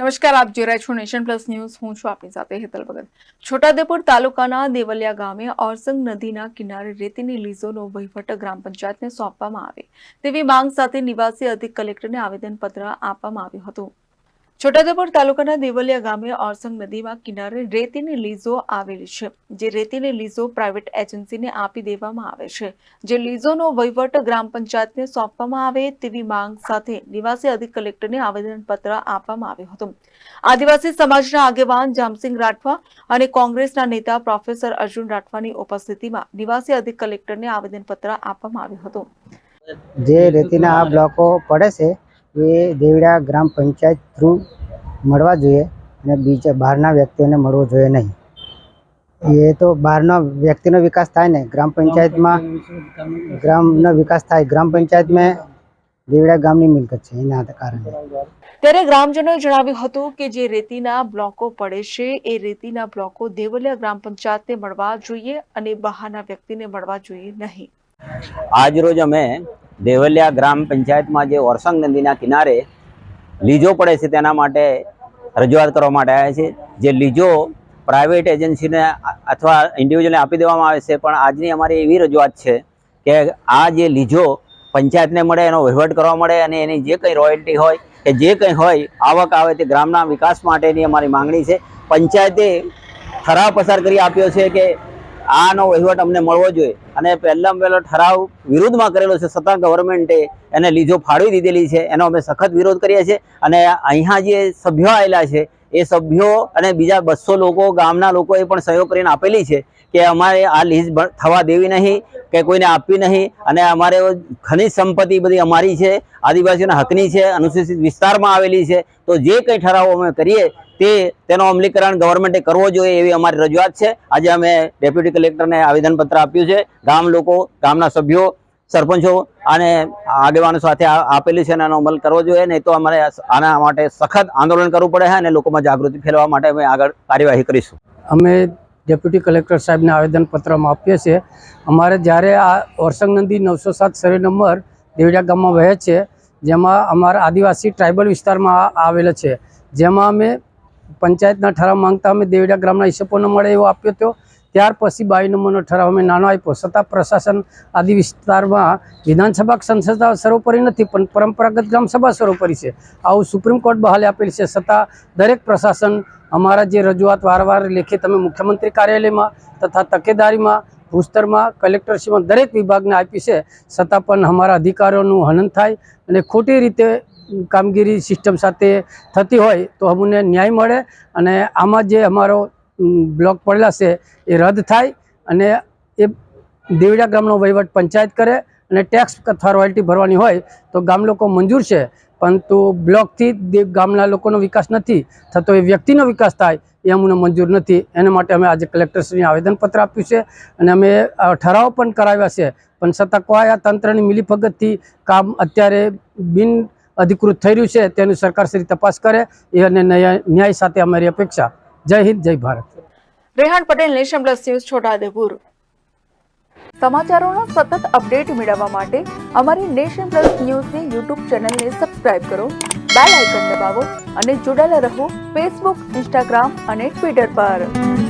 નમસ્કાર, આપ જોઈ રહ્યા છો નેશન પ્લસ ન્યૂઝ. હું છું આપની સાથે હેતલ ભગત. છોટાદેપુર તાલુકાના દેવલિયા ગામે ઓરસંગ નદીના કિનારે રેતીની લીઝોનો વહીવટ ગ્રામ પંચાયતને સોંપવામાં આવે. તેવી માંગ સાથે નિવાસી અધિક કલેક્ટરને આવેદનપત્ર આપવામાં આવ્યું હતું. છોટાઉદેપુર તાલુકાના દેવલિયા ગામે ઓરસંગ નદીમાં કિનારે રેતીની લીઝો આવેલી છે, જે રેતીની લીઝો પ્રાઇવેટ એજન્સીને આપી દેવામાં આવે છે. જે લીઝોનો વહીવટ ગ્રામ પંચાયતને સોંપવામાં આવે તેવી માંગ સાથે નિવાસી અધિક કલેક્ટરને આવેદનપત્ર આપવામાં આવ્યું હતું. આદિવાસી સમાજના આગેવાન જામસિંગ રાઠવા અને કોંગ્રેસના નેતા પ્રોફેસર અર્જુન રાઠવાની ઉપસ્થિતિમાં નિવાસી અધિક કલેક્ટરને આવેદનપત્ર આપવામાં આવ્યું હતું. જે રેતીના બ્લોકો પડે છે એ દેવડા ગ્રામ પંચાયત થ્રુ મળવા જોઈએ અને બીજા બહારના વ્યક્તિઓને મળવો જોઈએ નહીં. એ તો બહારનો વ્યક્તિનો વિકાસ થાય ને ગ્રામ પંચાયતમાં ગ્રામનો વિકાસ થાય. ગ્રામ પંચાયતમાં દેવડા ગામની મિલકત છે એના કારણે. ત્યારે ગ્રામજનોએ જણાવ્યું હતું કે જે રેતીના બ્લોકો પડે છે એ રેતીના બ્લોકો દેવલિયા ગ્રામ પંચાયતને મળવા જોઈએ અને બહારના વ્યક્તિને મળવા જોઈએ નહીં. આજ રોજ અમે દેવલિયા ગ્રામ પંચાયતમાં જે ઓરસંગ નદીના કિનારે લીજો પડે છે તેના માટે રજૂઆત કરવા માટે આવ્યા છે. જે લીજો પ્રાઇવેટ એજન્સીને અથવા ઇન્ડિવિજ્યુઅલને આપી દેવામાં આવે છે, પણ આજની અમારી એવી રજૂઆત છે કે આ જે લીજો પંચાયતને મળે, એનો વહીવટ કરવા મળે અને એની જે કંઈ રોયલ્ટી હોય કે જે કંઈ હોય, આવક આવે તે ગ્રામના વિકાસ માટેની અમારી માંગણી છે. પંચાયતે ઠરાવ પસાર કરી આપ્યો છે કે આનો વહીવટ અમને મળવો જોઈએ. અને પહેલાં પહેલો ઠરાવ વિરુદ્ધમાં કરેલો છે. છતાં ગવર્મેન્ટે એને લીજો ફાળવી દીધેલી છે. એનો અમે સખત વિરોધ કરીએ છીએ. અને અહીંયા જે સભ્યો આવેલા છે, એ સભ્યો અને બીજા બસો લોકો, ગામના લોકોએ પણ સહયોગ કરીને આપેલી છે કે અમારે આ લીઝ થવા દેવી નહીં, કે કોઈને આપવી નહીં. અને અમારે ખનિજ સંપત્તિ બધી અમારી છે, આદિવાસીઓના હકની છે, અનુસૂચિત વિસ્તારમાં આવેલી છે. તો જે કંઈ ઠરાવો અમે કરીએ તે તેનો અમલીકરણ ગવર્મેન્ટે કરવો જોઈએ એવી અમારી રજૂઆત છે. આજે અમે ડેપ્યુટી કલેક્ટરને આવેદનપત્ર આપ્યું છે. ગામ લોકો, ગામના સભ્યો, સરપંચો અને આગેવાનો સાથે આપેલી છે અને આનો અમલ કરવો જોઈએ. નહીં તો અમારે આના માટે સખત આંદોલન કરવું પડે છે અને લોકોમાં જાગૃતિ ફેલાવવા માટે અમે આગળ કાર્યવાહી કરીશું. અમે ડેપ્યુટી કલેક્ટર સાહેબને આવેદનપત્રમાં આપીએ છીએ. અમારે જ્યારે આ ઓરસંગ નદી નવસો સાત સર્વે નંબર દેવડા ગામમાં વહે છે, જેમાં અમારા આદિવાસી ટ્રાઇબલ વિસ્તારમાં આવેલો છે. જેમાં અમે પંચાયતના ઠરાવ માંગતા અમે દેવડા ગ્રામના હિસ્સો ન મળે એવો આપ્યો હતો. ત્યાર પછી બાવી નંબરનો ઠરાવ અમે નાનો આપ્યો. છતાં પ્રશાસન આદિ વિસ્તારમાં વિધાનસભા સંસદા સર્વોપરી નથી, પણ પરંપરાગત ગ્રામસભા સર્વોપરી છે. આવું સુપ્રીમ કોર્ટ બહાલે આપેલ છે. છતાં દરેક પ્રશાસન અમારા જે રજૂઆત વારવાર લેખિત અમે મુખ્યમંત્રી કાર્યાલયમાં તથા તકેદારીમાં, ભૂસ્તરમાં, કલેક્ટરશ્રીમાં દરેક વિભાગને આપી છે. છતાં પણ અમારા અધિકારીઓનું હનન થાય અને ખોટી રીતે કામગીરી સિસ્ટમ સાથે થતી હોય તો અમને ન્યાય મળે અને આમાં જે અમારો બ્લોક પડેલા છે એ રદ થાય અને એ દેવડા ગામનો વહીવટ પંચાયત કરે અને ટેક્સ અથવા રોયલ્ટી ભરવાની હોય તો ગામ લોકો મંજૂર છે. પરંતુ બ્લોકથી ગામના લોકોનો વિકાસ નથી થતો, એ વ્યક્તિનો વિકાસ થાય એ અમને મંજૂર નથી. એના માટે અમે આજે કલેક્ટરશ્રીને આવેદનપત્ર આપ્યું છે અને અમે ઠરાવ પણ કરાવ્યા છે. પણ છતાં કોઈ આ તંત્રની મિલીભગતથી કામ અત્યારે બિન અધિકૃત થઈ રહ્યું છે, તેનું સરકારશ્રી તપાસ કરે અને ન્યાય સાથે અમારી અપેક્ષા. જય હિન્દ, જય Bharat. Rehan Patel, nation plus news, Chhotaudepur. સમાચારોનો સતત અપડેટ મેળવવા માટે અમારી નેશન પ્લસ ન્યૂઝની યુટ્યુબ ચેનલને સબસ્ક્રાઇબ કરો, બેલ આઇકન દબાવો અને જોડાયેલા રહો ફેસબુક, ઇન્સ્ટાગ્રામ અને ટ્વિટર પર.